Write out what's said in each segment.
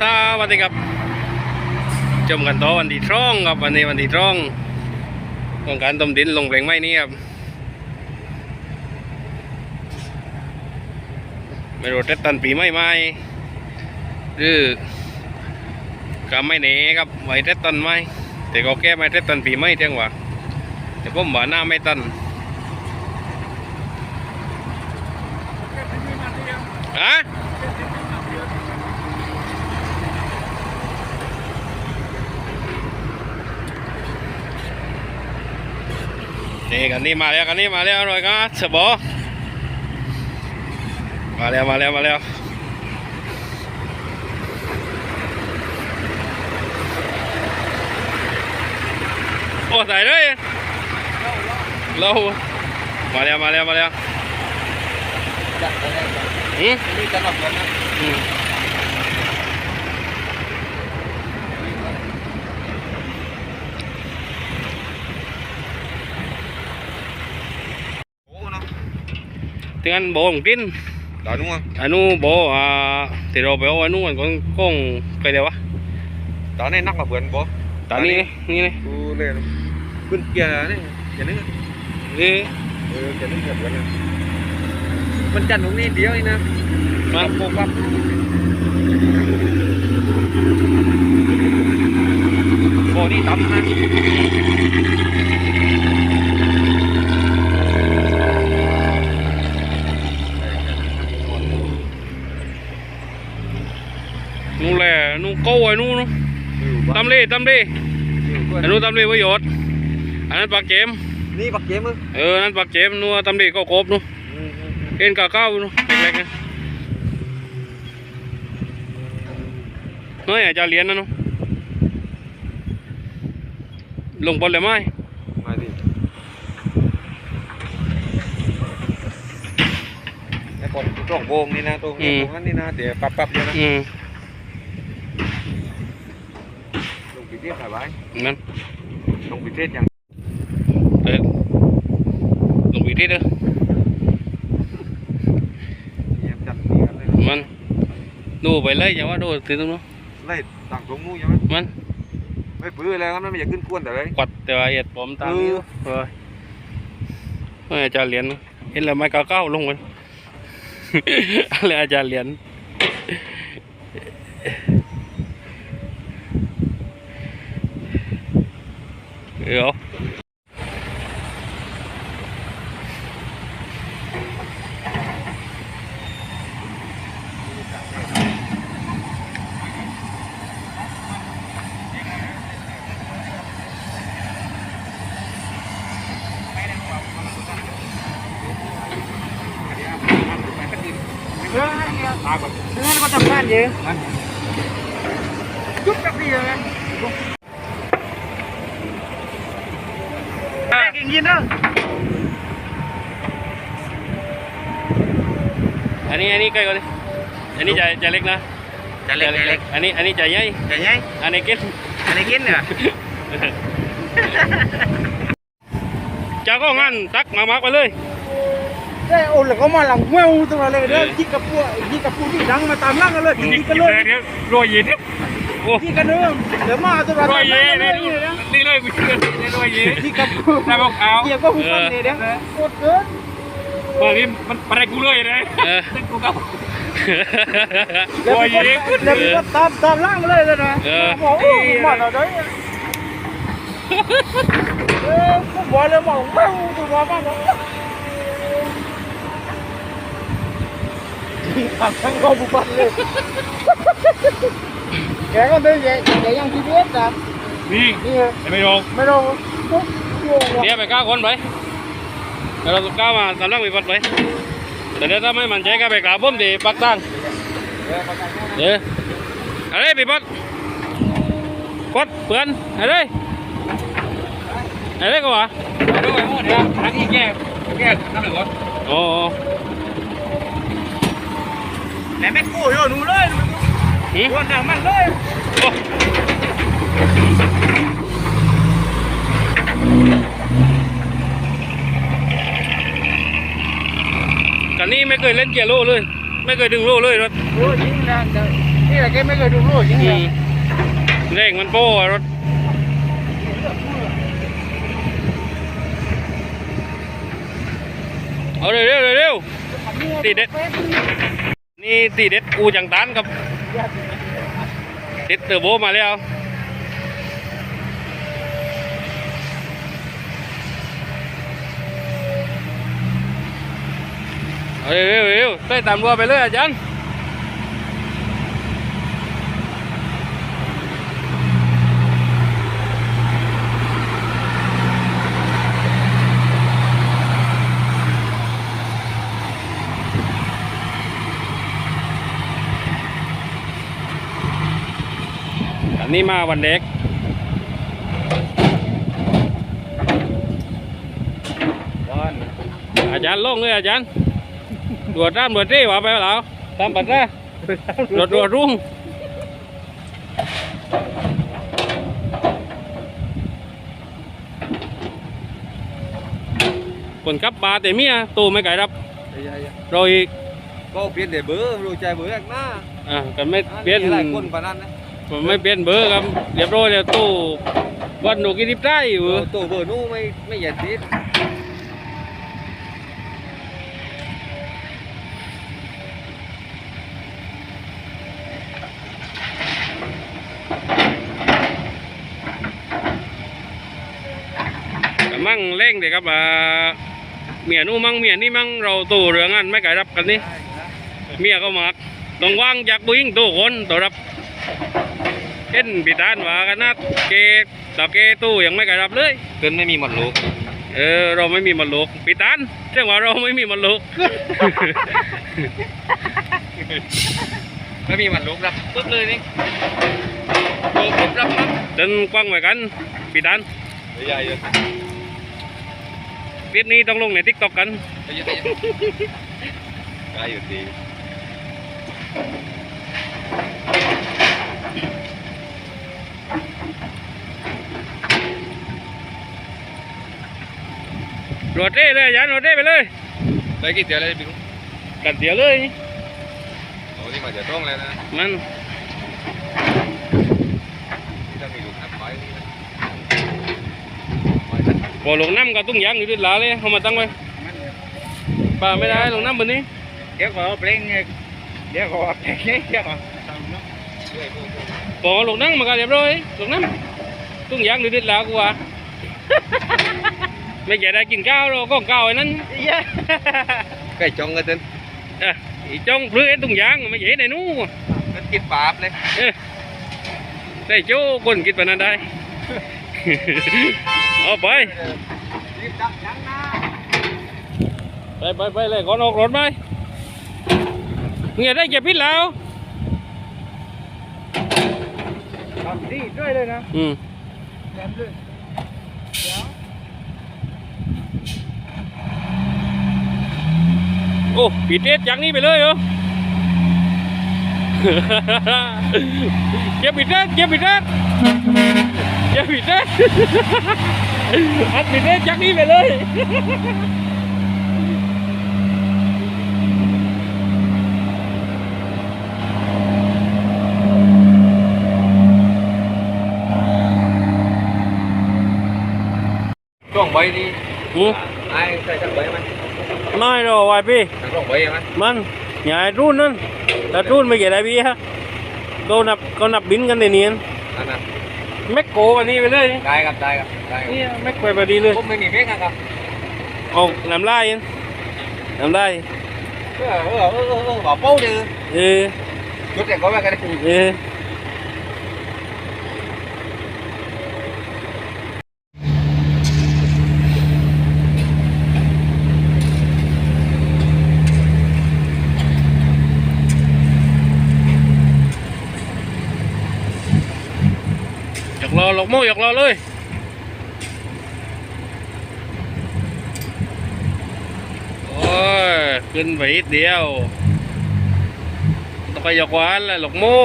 สวัสดีครับชมกันต่อวันที่ช่องครับวันนี้วันที่ช่องของการต้มดินลงแปลงไม้นี้ครับไม่รู้เท็ดตันปีไม่ไหมหรือก็ไม่แน่ครับไว้เท็ดตันไหมแต่ก็แก้ไม่เท็ดตันปีไม่เท่งว่าแต่ผมว่าหน้าไม่ตันฮะ นี่กันนี่มาแล้วกันนี่มาแล้วหน่อยครับเสบอมาแล้วมาแล้วมาแล้วโอ้ใส่เลยเรามาแล้วมาแล้วมาแล้วอืม นี่จะหลับแล้วนะ อืม โอ้เนาะ ถึงอันโบของกินตอนนู้นอันนู้นโบอ่าที่เราไปเอาอันนู้นอันของกงไปเดี๋ยววะตอนนี้นักกับเพื่อนบ่ ตอนนี้นี่นี่ กูเลยขึ้นเกียร์นี่เกียร์นึง นี่ เออเกียร์นึงเกียร์เพื่อนมันจันตรงนี้เดียวเองนะ มัน โปปั๊บโอ้นี่ตับนะ นู่นแหละนู่นโก้ไอ้นู่นนู่นตำเล่ตำเล่อันนู้นตำเล่ประโยชน์อันนั้นปลาเกมนี่ปักเกมมึงเอออันนั้นปลาเกมนู่นตำเล่ก็ครบนู่นเอ็นกาเก้านู่นเล็กๆนะน้อยอาจจะเรียนนะนู่นลงบอลเลยไหมมาดิไอ้คนตรงโบงนี่นะตรงนี้ตรงนั้นนี่นะเดี๋ยวปั๊บปั๊บเดี๋ยวนะ อืม ลงปี เทศถ่ายไว้นั่นลงปีเทศยังเออลงไปที่เด้อเยี่ยมจัดนี่กันเลยมันดูไปเลยอย่าว่าดูตีตรงนู้นไล่ต่างตรงนู้นใช่ไหมมันไม่ปื้อแล้วครับมันไม่อยากขึ้นกวนแต่เลยกวัดแต่ว่าเหยียดผมตามนี้เออเอออาจารย์เหรียญเห็นแล้วไม่ก้าวก้าวลงไปอะไรอาจารย์เหรียญ เดี๋ยวอั นนี้อันนี้ใกล้กันเลยอันนี้ใจใจเล็กนะจะเล็กเล็กอันนี้อันนี้ใจใหญ่จะไงอันนี้กินอันนี้กินเนี่ยจากก็งั้นตักมามักไปเลยเอ้ยโอ้แล้วก็มาหลังแววตรงนั้นเลยเด้อยิงกับพวกยิงกับพวกที่ดังมาตามล่างกันเลยยิงกันเลยรวยเย็นโอ้ยิงกันเด้อเดี๋ยวมาตัวนั้นรวยเย็นเลนี่ยนะนี่เลยกูเชื่อรวยเย็นยิงกับได้บอกเอาเกี่ยวก็หุ่นฟันเลยเด้อโคตรเกิน บางทีมันอะไรกูเลยนะเออ กูก็แล้วรวยมีเย็นคนแล้วมีคนตามตามล่างเลยเลยนะเออ บอกโอ้มาหน่อยเด้อเออผมบอกเลยบอกแววตัวมาบ้างยิงทางทั้งกองบุปันเลยแกก็เดินแกแกยังทีเดียดนะนี่นี่ไม่ยกไม่ต้องปุ๊บโยงหรอกเดี๋ยวไปก้าวคนไป เราก้าวมาตำลังไปปัดไปแต่เดี๋ยวถ้าไม่มันใจก็ไปกราบผมที่ปักตั้งเดี๋ยวอะไรไปปัดกดเพื่อนอะไรอะไรก็วะด้วยหมดเนี่ยอันนี้แก้แก้ทำหนึ่งก่อนโอ้โอ้แต่ไม่กู้โยนูเลยหืมโยนหนังมันเลย กันนี้ไม่เคยเล่นเกียร์โล่เลย ไม่เคยดึงโล่เลยรถโอ้ยิงนะเดี๋ยวนี่แหละแกไม่เคยดูรูปอย่างอืเงี้ยมเร่งมันโป้รถเอาเร็วเร็วเร็วเร็วตีเด็ดนี่ตีเด็ดกูจังตานครับติดเตอร์โบมาแล้วเอาเร็วเร็ วเร็ตามรัวไปเลยอาจารย์อันนี้มาวันเด็กวันอาจารย์ลงเลยอาจารย์ ตรวจตามตรวจที่ว่าไปแล้วตามปัดนะตรวจตรวจรุ่งคนขับบาแต่เมียตู้ไม่ไก่รับโรยก็เปลี่ยนแต่เบอร์รู้ใจเบอร์แรกหน้าอะกันไม่เปลี่ยนมีหลายคนปานนั้นนะผมไม่เปลี่ยนเบอร์ครับเรียบร้อยแล้วตู้วันหนูกินทิพย์ได้อยู่เออตัวเบอร์นู้นไม่ไม่อย่าติด มั่งเร่งเด็กครับอ่าเมียนู่มั่งเมียนี่มั่งเราตู้เรื่องอันไม่ไก่รับกันนี่เมียก็มากต้องว่างจากบุ้งตัวคนตัวรับเห็นพิธานว่ากันนะเกต่อเกตู้ยังไม่กระรับเลยเกินไม่มีหมดลูกเออเราไม่มีมันลูกพิธานเรื่องว่าเราไม่มีมันลูกไม่มีหมดลูกรับปึ๊บเลยนี่โดนปุ๊บรับปั๊บจนกว้างไว้กันพิธานใหญ่เลย คลิปนี้ต้องลงในทิกตอกกันใหญ่ใหญ่อยู่ดีโรดเร่เลยอาจารย์โรดเร่ไปเลยได้กี่เดียวเลยพี่ลุงกัดเดียวเลยโอ้นี่มาจะต้องแล้วนะมัน ที่ถ้ามีลูกนับไว้นี่นะ พอลงน้ำก็ตุ้งยางอยู่ด้วยหลาเลยเอามาตั้งไว้ป่าไม่ได้ลงน้ำบนนี้ เดี๋ยวขอเพลงไงเดี๋ยวขอเพลงนี้เดี๋ยวขอด้วยพวกพวกพอลงน้ำมาก็เรียบร้อยลงน้ำตุ้งยางอยู่ด้วยหลากูว่าไม่ใช่ได้กินข้าวเราก็ข้าวไอ้นั้นเย้ใกล้จงกันจนเอออีจ้องเพื่อไอ้ตุ้งยางไม่ใช่ในนู้นมันกินปาบเลยเออได้โจ้คนกินปานนั้นได้ เอาไปรีบจับยังนะไปไปไปเลยก่อนออกรถไหมเงียได้เก็บพิษแล้วทำดีด้วยเลยนะ อืมแถมด้วยเดี๋ยวโอ้ปิดเอสจากนี้ไปเลยเหรอเก็บปิดเอสเก็บปิดเอสเก็บปิดเอส อัดปิดเอสจากนี้ไปเลยช่วงใบนี้อืมไอ้ใส่ทั้งใบไหมไม่หรอกวายพี่ทั้งช่วงใบไหมมันอย่าให้รุ่นนั่นถ้ารุ่นไม่เกี่ยวอะไรพี่ฮะเขานับเขานับบินกันในนี้อันนั้น แม็กโกวันนี้ไปเลยได้ครับได้ครับได้ครับเนี่ยแม็กไปพอดีเลยผมไม่มีเพลงครับเอาน้ำลายน้ำลายเออเออเออเออเออบอกเป้าดื้อเออจุดเด็กก็ไม่กันเออ รอหลอกโม่อยากรอเลยโอ้ยขึ้นไปนิดเดียวต้องไปหยอกหวานเลยหลอกโม่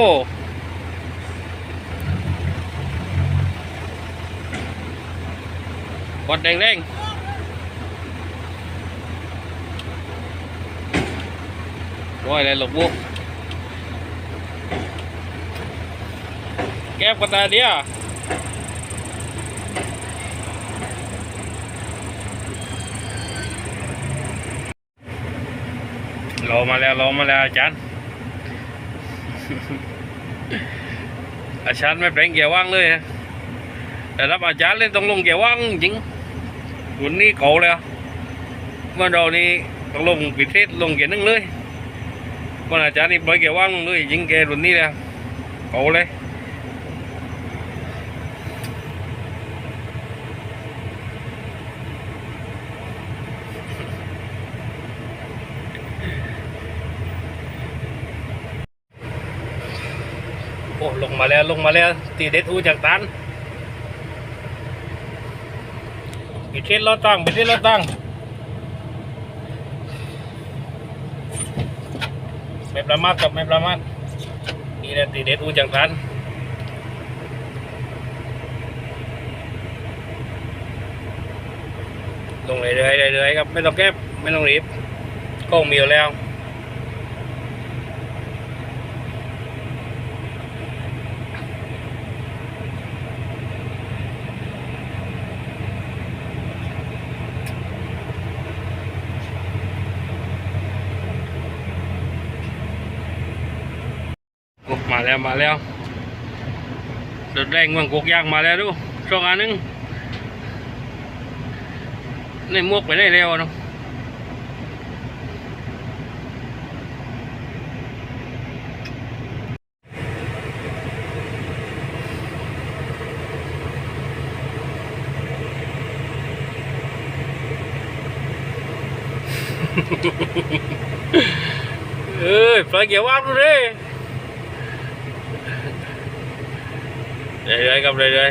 กดแดงแดงโอ้ยอะไรหลอกบุกแก้บกันตาเดียว มาแล้วรอมาแล้วอาจารย์ อาจารย์ไม่แปลงเกียร์ว่างเลยฮะแต่รับอาจารย์เล่นต้องลงเกียร์ว่างจริงวันนี้เก่าเลยอะเมื่อเรานี่ต้องลงปิดเทศลงเกียร์นึงเลยวันอาจารย์นี่ปล่อยเกียร์ว่างลงเลยจริงแกรุ่นนี้แล้วเก่าเลย ลงมาแล้วลงมาแล้วตีเด็ดอูจากตันปิดเทศรถตั้งปิดเทศรถตั้งไม่ประมาทกับไม่ประมาทนี่แหละตีเด็ดอูจากตันลงเรื่อยๆเรื่อยๆครับไม่ต้องแก้ไม่ต้องรีบกล้องมีอยู่แล้ว มาแล้วมาแล้วเดินแรงมังกกยางมาแล้วดูสองอันนึงในมวกไปได้แล้วเนาะเอ้ยปลาเกี่ยวว่างดูดิ เรื่อยๆครับเรื่อ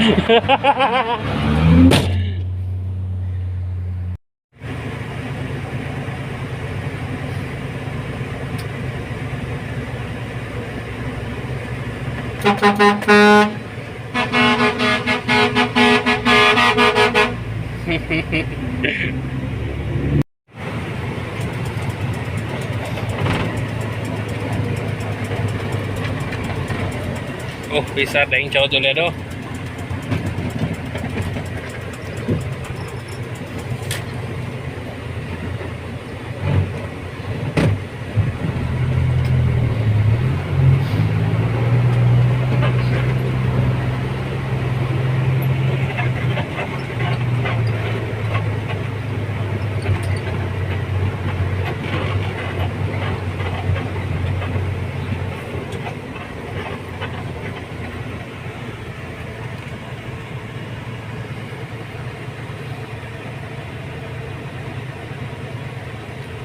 Oh, bisa ada yang cowok tuh lihat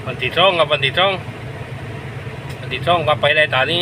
วันที่สองครับวันที่สองวันที่สองก็ไปได้ตานี้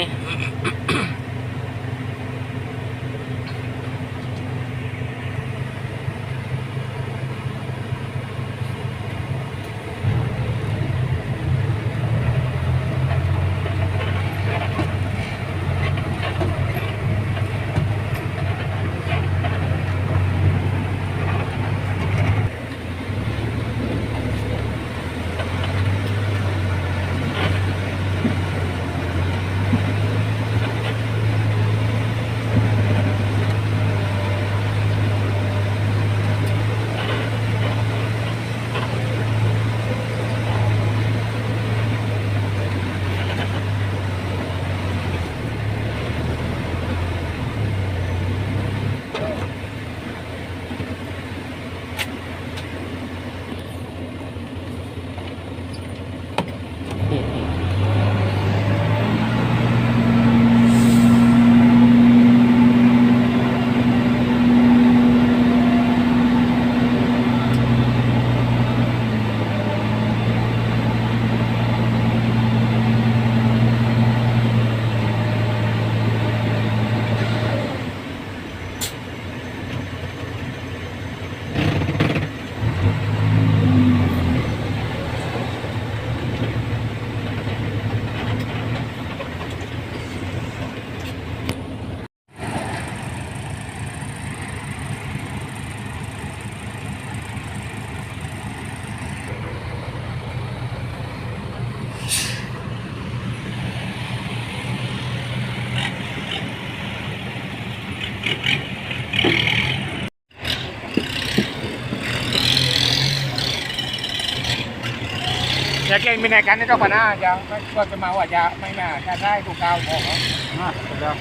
ะได้ถูกกาวบอกเขาอะครับ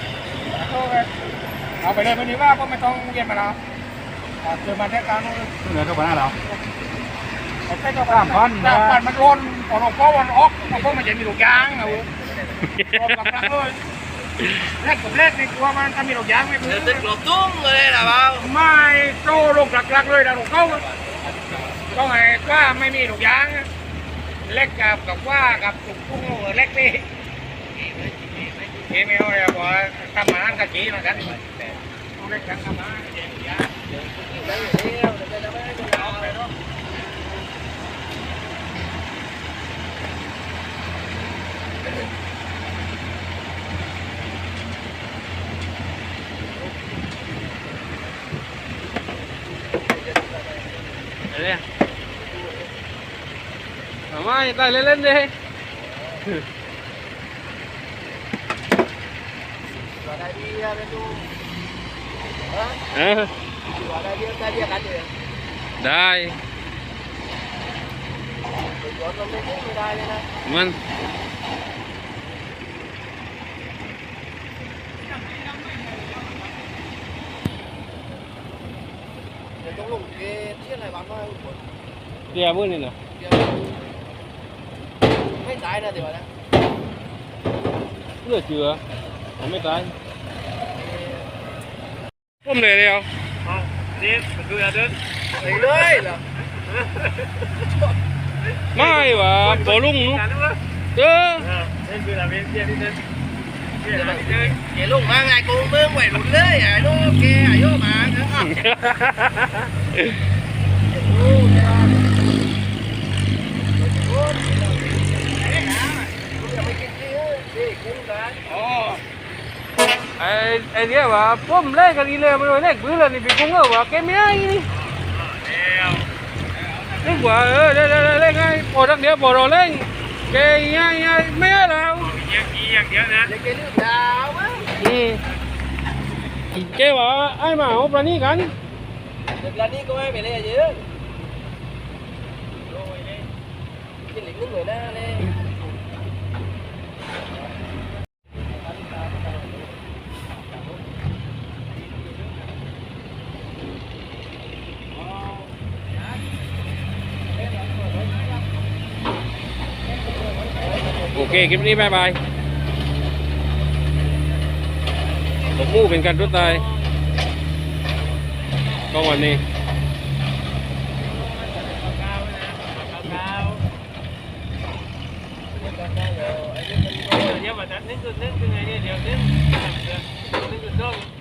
เอาไปเลยวันนี้ว่าก็ไม่ต้องเย็นมาแล้วเจอมาแค่การนู้นเหลือตัวปัญหาเราใช่ก็สามพันสามพันมันร้อนพอเราก็วันออกเพราะมันจะมีลูกยางนะเว้ยรวมกับรักเลยแรกกับแรกในตัวมันถ้ามีลูกยางไม่พื้นตึกหลบตุ้งเลยนะเปล่าไม่โตลงหลักๆเลยนะลูกเขาก็ไงว่าไม่มีลูกยาง เล็กกับกับว่ากับลูกกุ้งเล็กนี่เอเมลเนี่ยบอกทำมาอันกะจีเหมือนกันเอาเล็กกันทำมาเด็กยางอะไรเนี่ย เอาไม่ได้เล่นๆดิได้ดีเป็นดูเออได้ดีได้ดีกันเลยได้ย้อนมัน ไม่ไม่ได้เลยนะมันเดี๋ยวต้องลงเกตที่อะไรบ้างก็เดี๋ยวมือนี่นะไม่ตายนะเดี๋ยวนะเลือดเจือผมไม่ตายพุ่มเลยเดียวนี่มันคือเดินไปเลยเหรอไม่วะปอลุงนู้เออนี่คืออะไรเบี้ยที่เดินเดี๋ยวมันเดี๋ยวลงมาไงกูเมืองไหวหลุดเลยไอ้ลูกแกอายุมาเนาะโอ้ยโอ้ยอย่าไปกินที่นี่กุ้งนะ อ๋อ ไอ้ไอ้เดียววะพุ่มเล่กันอีเลยมันเล่กบื้อเลยนี่ไปกุ้งเออวะแกไม่ได้นี่เดี๋ยวเล่กว่าเออเล่เล่เล่ไงพอทักเดียวพอเราเล่นแกยังยังไม่ได้แล้วอย่างนี้อย่างเดียวนะเดี๋ยวแกลืมดาวมั้งอืมแกว่าไอ้มาเอาปลานี่กันเดี๋ยวร้านนี้ก็ไม่ไปเลยเยอะกินหลิงนึงเลยนะเลย โอ เคคลิปนี้บายบายตกมู่เป็นการทุตายก็วันนี้เดี๋ยวมาตัดนิดนึงนึงเป็นไงเนี่ยเดี๋ยวนึง